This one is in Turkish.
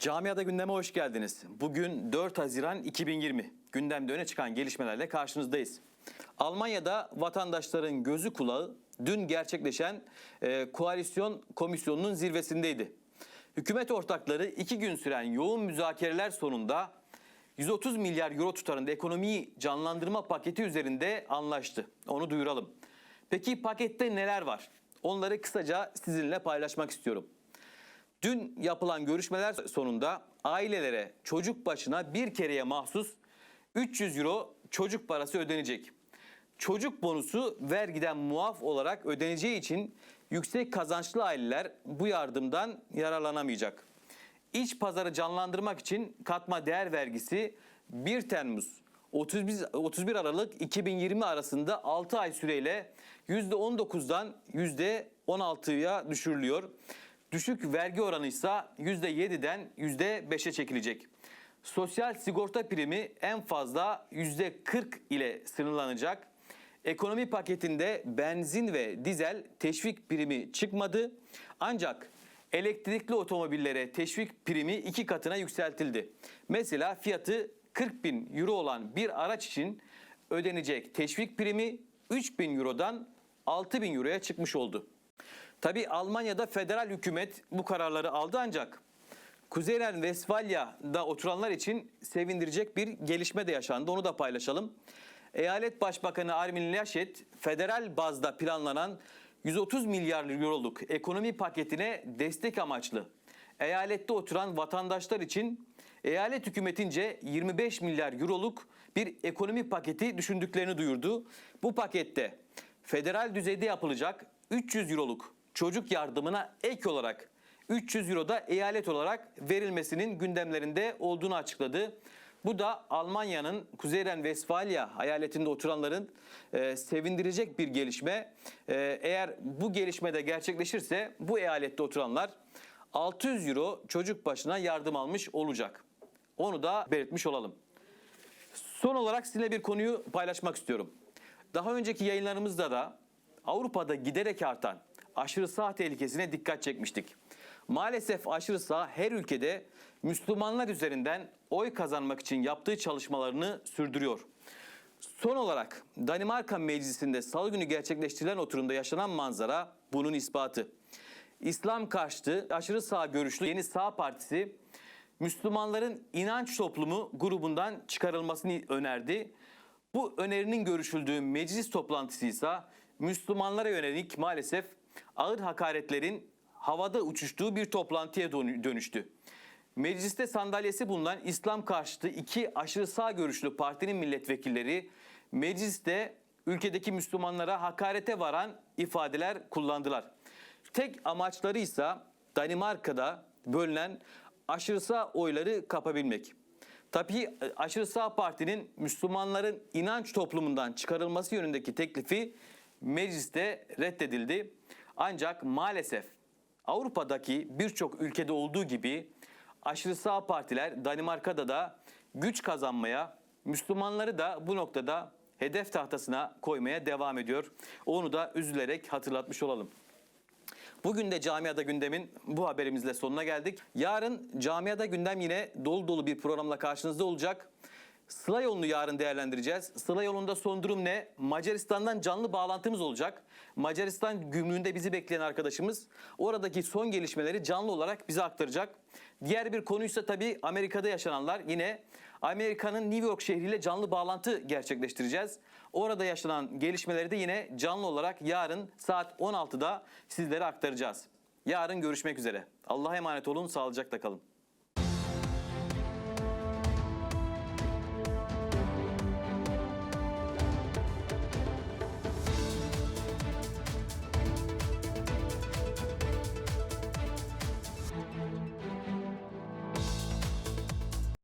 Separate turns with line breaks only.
Camiada gündeme hoş geldiniz. Bugün 4 Haziran 2020. Gündemde öne çıkan gelişmelerle karşınızdayız. Almanya'da vatandaşların gözü kulağı dün gerçekleşen e, koalisyon komisyonunun zirvesindeydi. Hükümet ortakları iki gün süren yoğun müzakereler sonunda 130 milyar euro tutarında ekonomiyi canlandırma paketi üzerinde anlaştı. Onu duyuralım. Peki pakette neler var? Onları kısaca sizinle paylaşmak istiyorum. Dün yapılan görüşmeler sonunda ailelere çocuk başına bir kereye mahsus 300 euro çocuk parası ödenecek. Çocuk bonusu vergiden muaf olarak ödeneceği için yüksek kazançlı aileler bu yardımdan yararlanamayacak. İç pazarı canlandırmak için katma değer vergisi 1 Temmuz 31, 31 Aralık 2020 arasında 6 ay süreyle %19'dan %16'ya düşürülüyor. Düşük vergi oranı ise %7'den %5'e çekilecek. Sosyal sigorta primi en fazla %40 ile sınırlanacak. Ekonomi paketinde benzin ve dizel teşvik primi çıkmadı. Ancak elektrikli otomobillere teşvik primi iki katına yükseltildi. Mesela fiyatı 40 bin euro olan bir araç için ödenecek teşvik primi 3 bin eurodan 6 bin euroya çıkmış oldu. Tabi Almanya'da federal hükümet bu kararları aldı ancak Kuzey Ren-Vesfalya'da oturanlar için sevindirecek bir gelişme de yaşandı. Onu da paylaşalım. Eyalet Başbakanı Armin Laschet federal bazda planlanan 130 milyar euroluk ekonomi paketine destek amaçlı eyalette oturan vatandaşlar için eyalet hükümetince 25 milyar euroluk bir ekonomi paketi düşündüklerini duyurdu. Bu pakette federal düzeyde yapılacak 300 euroluk çocuk yardımına ek olarak 300 euro da eyalet olarak verilmesinin gündemlerinde olduğunu açıkladı. Bu da Almanya'nın Kuzey Ren-Vesfalya eyaletinde oturanların e, sevindirecek bir gelişme. E, eğer bu gelişme de gerçekleşirse bu eyalette oturanlar 600 euro çocuk başına yardım almış olacak. Onu da belirtmiş olalım. Son olarak sizinle bir konuyu paylaşmak istiyorum. Daha önceki yayınlarımızda da Avrupa'da giderek artan aşırı sağ tehlikesine dikkat çekmiştik. Maalesef aşırı sağ her ülkede Müslümanlar üzerinden oy kazanmak için yaptığı çalışmalarını sürdürüyor. Son olarak Danimarka Meclisi'nde salı günü gerçekleştirilen oturumda yaşanan manzara bunun ispatı. İslam karşıtı aşırı sağ görüşlü Yeni Sağ Partisi Müslümanların inanç toplumu grubundan çıkarılmasını önerdi. Bu önerinin görüşüldüğü meclis toplantısı ise Müslümanlara yönelik maalesef ağır hakaretlerin havada uçuştuğu bir toplantıya dönü- dönüştü. Mecliste sandalyesi bulunan İslam karşıtı iki aşırı sağ görüşlü partinin milletvekilleri mecliste ülkedeki Müslümanlara hakarete varan ifadeler kullandılar. Tek amaçları ise Danimarka'da bölünen aşırı sağ oyları kapabilmek. Tabii e, aşırı sağ partinin Müslümanların inanç toplumundan çıkarılması yönündeki teklifi mecliste reddedildi. Ancak maalesef Avrupa'daki birçok ülkede olduğu gibi aşırı sağ partiler Danimarka'da da güç kazanmaya, Müslümanları da bu noktada hedef tahtasına koymaya devam ediyor. Onu da üzülerek hatırlatmış olalım. Bugün de Camiada Gündem'in bu haberimizle sonuna geldik. Yarın Camiada Gündem yine dolu dolu bir programla karşınızda olacak. Sıla yolunu yarın değerlendireceğiz. Sıla yolunda son durum ne? Macaristan'dan canlı bağlantımız olacak. Macaristan gümrüğünde bizi bekleyen arkadaşımız oradaki son gelişmeleri canlı olarak bize aktaracak. Diğer bir konuysa tabii Amerika'da yaşananlar. Yine Amerika'nın New York şehriyle canlı bağlantı gerçekleştireceğiz. Orada yaşanan gelişmeleri de yine canlı olarak yarın saat 16'da sizlere aktaracağız. Yarın görüşmek üzere. Allah'a emanet olun, sağlıcakla kalın.